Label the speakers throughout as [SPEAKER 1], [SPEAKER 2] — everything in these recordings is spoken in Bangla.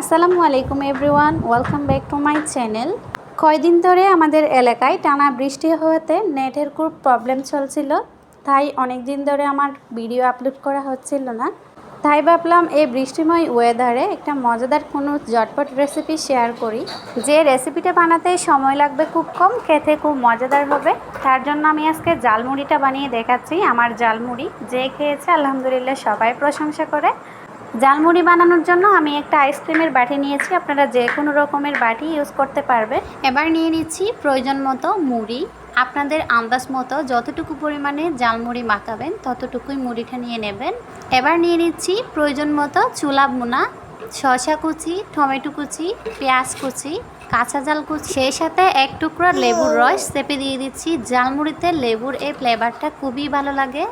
[SPEAKER 1] আসসালামু আলাইকুম everyone, welcome back to my channel. কয়দিন ধরে আমাদের এলাকায় টানা বৃষ্টি হওয়াতে নেটের খুব প্রবলেম চলছিল, তাই অনেক দিন ধরে আমার ভিডিও আপলোড করা হচ্ছিল না। তাই ভাবলাম এই বৃষ্টিময় ওয়েদারে একটা মজাদার কোনো জটপট রেসিপি শেয়ার করি। যে রেসিপিটা বানাতে সময় লাগবে খুব কম, খেতে খুব মজাদার হবে। তার জন্য আমি আজকে জালমুড়িটা বানিয়ে দেখাচ্ছি, আমার জালমুড়ি যে খেয়েছে, আলহামদুলিল্লাহ সবাই প্রশংসা করে। জালমুড়ি বানানোর জন্য আমি একটা আইসক্রিমের বাটি নিয়েছি। আপনারা যে কোনো রকমের বাটি ইউজ করতে পারবেন। এবার নিয়ে নিচ্ছি প্রয়োজন মতো মুড়ি। আপনাদের আন্দাজ মতো যতটুকু পরিমাণে জালমুড়ি মাখাবেন, ততটুকুই মুড়িটা নিয়ে নেবেন। এবার নিয়ে নিচ্ছি প্রয়োজন মতো চুলা বোনা শসা কুচি, টমেটো কুচি, পেঁয়াজ কুচি, কাঁচা জাল কুচি। সেই সাথে এক টুকরো লেবুর রস চেপে দিয়ে দিচ্ছি। জালমুড়িতে লেবুর এই ফ্লেভারটা খুবই ভালো লাগে।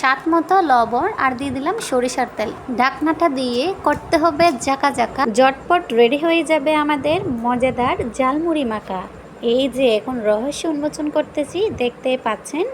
[SPEAKER 1] স্বাদ মতো লবণ আর দিয়ে দিলাম সরিষার তেল। ঢাকনাটা দিয়ে করতে হবে জাকা জাকা জটপট রেডি হয়ে যাবে আমাদের মজাদার জালমুড়ি মাখা। এই যে এখন রহস্য উন্মোচন করতেছি, দেখতে পাচ্ছেন?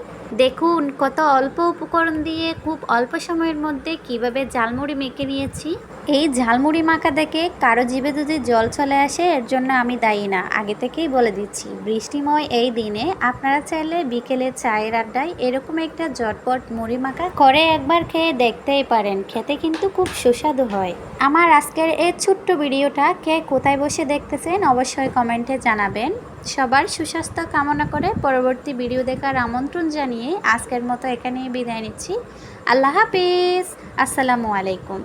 [SPEAKER 1] দেখুন, কত অল্প উপকরণ দিয়ে, খুব অল্প সময়ের মধ্যে কীভাবে জালমুড়ি মেখে নিয়েছি। এই ঝালমুড়ি মাখা দেখে কারও জিভে যদি জল চলে আসে, এর জন্য আমি দায়ী না। আগে থেকেই বলে দিচ্ছি, বৃষ্টিময় এই দিনে আপনারা চাইলে বিকেলে চায়ের আড্ডায় এরকম একটা জটপট মুড়ি মাখা করে একবার খেয়ে দেখতেই পারেন। খেতে কিন্তু খুব সুস্বাদু হয়। আমার আজকের এই ছোট্ট ভিডিওটা কে কোথায় বসে দেখতেছেন অবশ্যই কমেন্টে জানাবেন। সবার সুস্বাস্থ্য কামনা করে পরবর্তী ভিডিও দেখার আমন্ত্রণ জানিয়ে আজকের মতো এখানেই বিদায় নিচ্ছি। আল্লাহ হাফিজ। আসসালামু আলাইকুম।